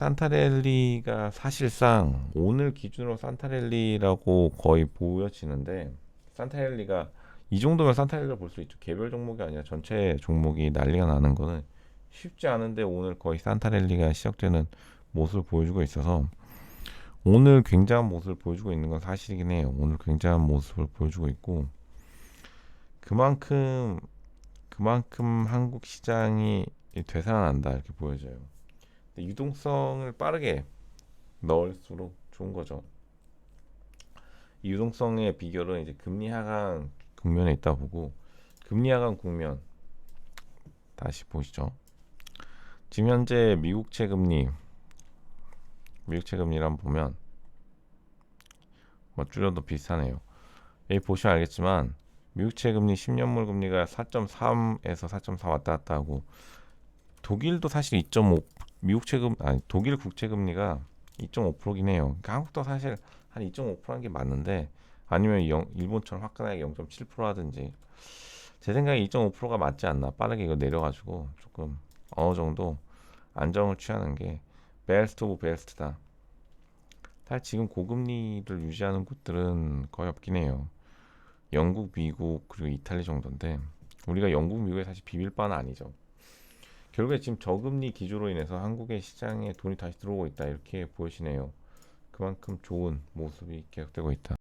산타랠리가 사실상 오늘 기준으로 산타랠리라고 거의 보여지는데 산타랠리가 이 정도면 산타랠리를 볼 수 있죠. 개별 종목이 아니라 전체 종목이 난리가 나는 거는 쉽지 않은데 오늘 거의 산타랠리가 시작되는 모습을 보여주고 있어서 오늘 굉장한 모습을 보여주고 있는 건 사실이긴 해요. 오늘 굉장한 모습을 보여주고 있고 그만큼 그만큼 한국 시장이 되살아난다 이렇게 보여져요. 유동성을 빠르게 넣을수록 좋은 거죠. 이 유동성의 비결은 이제 금리 하강 국면에 있다 보고 금리 하강 국면 다시 보시죠. 지금 현재 미국 채 금리 미국 채 금리를 한번 보면 뭐 줄여도 비슷하네요. 여기 보시면 알겠지만 미국 채 금리 10년물 금리가 4.3에서 4.4 왔다 갔다 하고 독일도 사실 2.5 미국 채금 아니 독일 국채 금리가 2.5%긴 해요. 그러니까 한국도 사실 한 2.5%한 게 맞는데 아니면 영, 일본처럼 화끈하게 0.7% 하든지 제 생각에 2.5%가 맞지 않나 빠르게 이거 내려가지고 조금 어느 정도 안정을 취하는 게 베스트 오브 베스트다. 사실 지금 고금리를 유지하는 곳들은 거의 없긴 해요. 영국, 미국 그리고 이탈리 정도인데 우리가 영국, 미국에 사실 비빌 바는 아니죠. 결국에 지금 저금리 기조로 인해서 한국의 시장에 돈이 다시 들어오고 있다 이렇게 보여지네요. 그만큼 좋은 모습이 계속되고 있다.